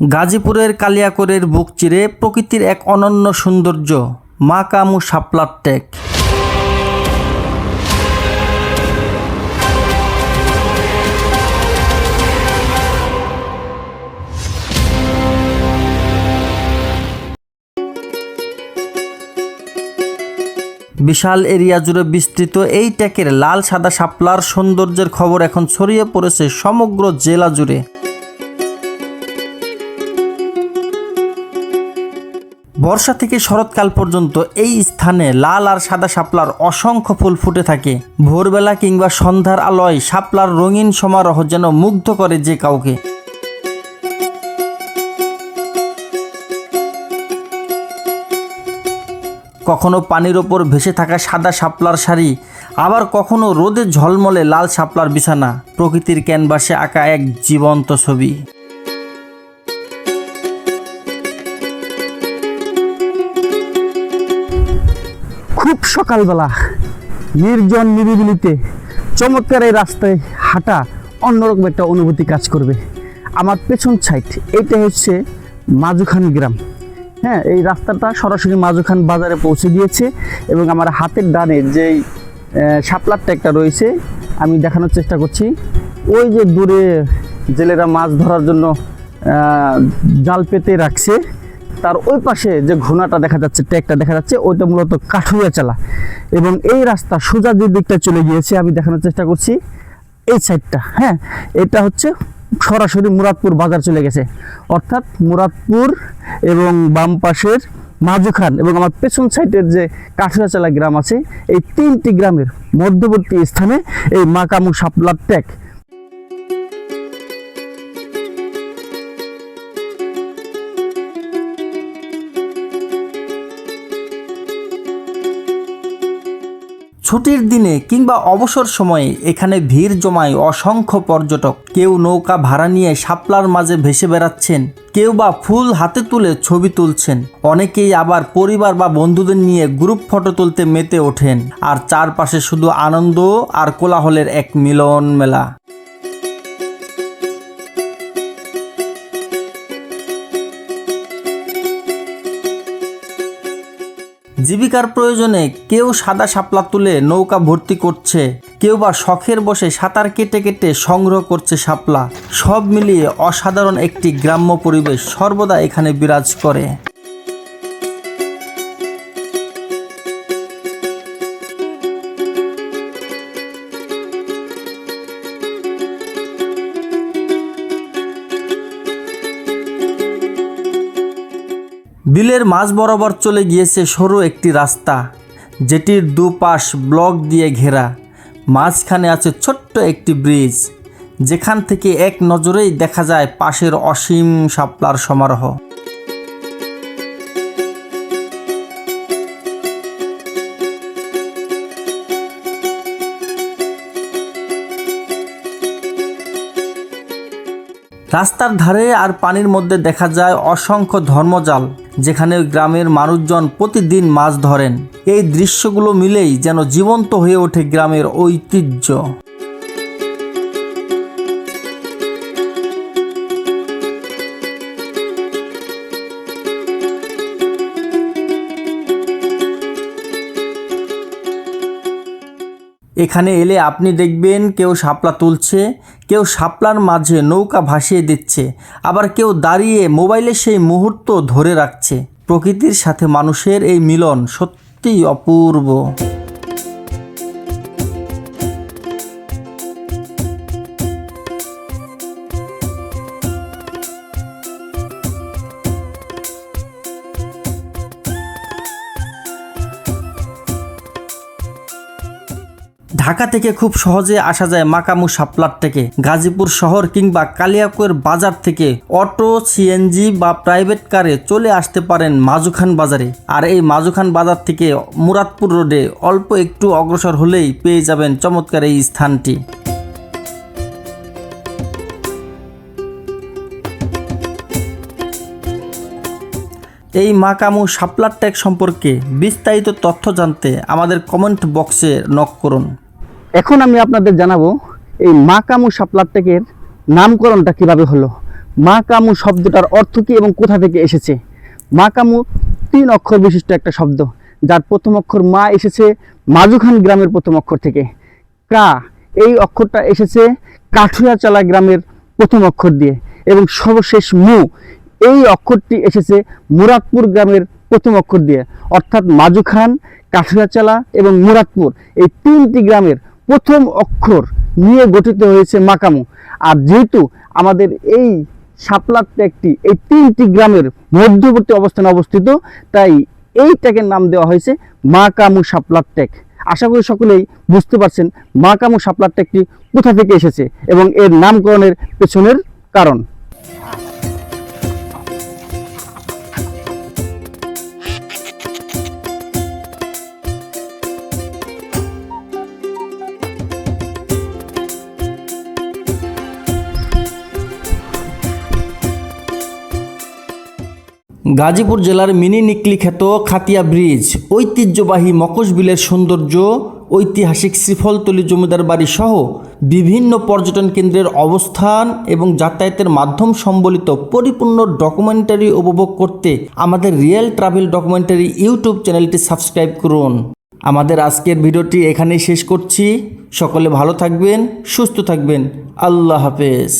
গাজীপুরের কালিয়াকরের বুক চিরে প্রকৃতির এক অনন্য সৌন্দর্য মা কামু শাপলার টেক। বিশাল এরিয়া জুড়ে বিস্তৃত এই ট্যাকের লাল সাদা শাপলার সৌন্দর্যের খবর এখন ছড়িয়ে পড়েছে সমগ্র জেলা জুড়ে। বর্ষা থেকে শরৎকাল পর্যন্ত এই স্থানে লাল আর সাদা শাপলার অসংখ্য ফুল ফুটে থাকে। ভোরবেলা কিংবা সন্ধ্যার আলোয় শাপলার রঙিন সমারোহ যেন মুগ্ধ করে যে কাউকে। কখনো পানির ওপর ভেসে থাকা সাদা শাপলার শাড়ি, আবার কখনো রোদে ঝলমলে লাল শাপলার বিছানা। প্রকৃতির ক্যানভাসে আঁকা এক জীবন্ত ছবি। খুব সকালবেলা নির্জন নিরিবিলিতে চমৎকার এই রাস্তায় হাঁটা অন্যরকম একটা অনুভূতি কাজ করবে। আমার পেছন সাইড এটা হচ্ছে মাজুখান গ্রাম। হ্যাঁ এই রাস্তাটা সরাসরি মাজুখান বাজারে পৌঁছে গিয়েছে এবং আমার হাতের ডানে যেই আহ, শাপলার ট্যাগটা রয়েছে আমি দেখানোর চেষ্টা করছি। ওই যে দূরে জেলেরা মাছ ধরার জন্য জাল পেতে রাখছে। তার ওই পাশে যে ঘোড়াটা দেখা যাচ্ছে, ট্যাগটা দেখা যাচ্ছে, ওইটা মূলত কাঠুরিয়া চালা। এবং এই রাস্তা সোজা যে দিকটা চলে গিয়েছে, আমি দেখানোর চেষ্টা করছি, এই সাইডটা হ্যাঁ? এটা হচ্ছে সরাসরি মুরাদপুর বাজার চলে গেছে। অর্থাৎ মুরাদপুর এবং বাম পাশের মাজুখান এবং আমার পেছন সাইডের যে কাঠুয়াচালা গ্রাম আছে, এই তিনটি গ্রামের মধ্যবর্তী স্থানে এই মাকামু শাপলার ট্যাগ ছুটির দিনে কিংবা অবসর সময়ে এখানে ভিড় জমায় অসংখ্য পর্যটক। কেউ নৌকা ভাড়া নিয়ে শাপলার মাঝে ভেসে বেড়াচ্ছেন, কেউ বা ফুল হাতে তুলে ছবি তুলছেন। অনেকেই আবার পরিবার বা বন্ধুদের নিয়ে গ্রুপ ফটো তুলতে মেতে ওঠেন, আর চারপাশে শুধু আনন্দ আর কোলাহলের এক মিলন মেলা জীবিকার প্রয়োজনে কেউ সাদা শাপলা তুলে নৌকা ভর্তি করছে, কেউ বা শখের বসে সাঁতার কেটে কেটে সংগ্রহ করছে শাপলা। সব মিলিয়ে অসাধারণ একটি গ্রাম্য পরিবেশ সর্বদা এখানে বিরাজ করে। বিলের মাঝ বরাবর চলে গিয়েছে সরু একটি রাস্তা, যেটির দুপাশ ব্লক দিয়ে ঘেরা। মাঝখানে আছে ছোট্ট একটি ব্রিজ, যেখান থেকে এক নজরেই দেখা যায় পাশের অসীম শাপলার সমারোহ। রাস্তার ধারে আর পানির মধ্যে দেখা যায় অসংখ্য ধর্মজাল যেখানে গ্রামের মানুষজন প্রতিদিন মাছ ধরেন। এই দৃশ্যগুলো মিলেই যেন জীবন্ত হয়ে ওঠে গ্রামের ঐতিহ্য। এখানে এলে আপনি দেখবেন কেউ সাপলা তুলছে, কেউ সাপলার মাঝে নৌকা ভাসিয়ে দিচ্ছে, আবার কেউ দাঁড়িয়ে মোবাইলে সেই মুহূর্ত ধরে রাখছে। প্রকৃতির সাথে মানুষের এই মিলন সত্যিই অপূর্ব। ঢাকা থেকে খুব সহজে আসা যায় মাকামু শাপলার থেকে। গাজীপুর শহর কিংবা কালিয়াকৈর বাজার থেকে অটো সিএনজি বা প্রাইভেট কারে চলে আসতে পারেন মাজুখান বাজারে। আর এই মাজুখান বাজার থেকে মুরাদপুর রোডে অল্প একটু অগ্রসর হলেই পেয়ে যাবেন চমৎকার এই স্থানটি। এই মাকামু শাপলার ট্যাগ সম্পর্কে বিস্তারিত তথ্য জানতে আমাদের কমেন্ট বক্সে নক করুন। এখন আমি আপনাদের জানাব এই মাকামু শাপলার ট্যাগের নামকরণটা কীভাবে হলো? মা কামু শব্দটার অর্থ কী এবং কোথা থেকে এসেছে? মা কামু তিন অক্ষর বিশিষ্ট একটা শব্দ, যার প্রথম অক্ষর মা এসেছে মাজুখান গ্রামের প্রথম অক্ষর থেকে। কা, এই অক্ষরটা এসেছে কাঠুয়াচালা গ্রামের প্রথম অক্ষর দিয়ে এবং সর্বশেষ মু, এই অক্ষরটি এসেছে মুরাদপুর গ্রামের প্রথম অক্ষর দিয়ে। অর্থাৎ মাজুখান, কাঠুয়াচালা এবং মুরাদপুর, এই তিনটি গ্রামের প্রথম অক্ষর নিয়ে গঠিত হয়েছে মাকামু। আর যেহেতু আমাদের এই শাপলার ট্যাগটি এই তিনটি গ্রামের মধ্যবর্তী অবস্থানে অবস্থিত, তাই এই ট্যাগের নাম দেওয়া হয়েছে মাকামু শাপলার ট্যাগ আশা করি সকলেই বুঝতে পারছেন মাকামু শাপলার ট্যাগটি কোথা থেকে এসেছে এবং এর নামকরণের পেছনের কারণ। গাজীপুর জেলার মিনি নিকলি খ্যাত খাতিয়া ব্রিজ, ঐতিহ্যবাহী মকশবিলের সৌন্দর্য, ঐতিহাসিক শ্রীফলতলি জমিদার বাড়ি সহ বিভিন্ন পর্যটন কেন্দ্রের অবস্থান এবং যাতায়াতের মাধ্যম সম্বলিত পরিপূর্ণ ডকুমেন্টারি উপভোগ করতে আমাদের রিয়েল ট্রাভেল ডকুমেন্টারি ইউটিউব চ্যানেলটি সাবস্ক্রাইব করুন। আমাদের আজকের ভিডিওটি এখানেই শেষ করছি। সকলে ভালো থাকবেন, সুস্থ থাকবেন। আল্লাহ হাফেজ।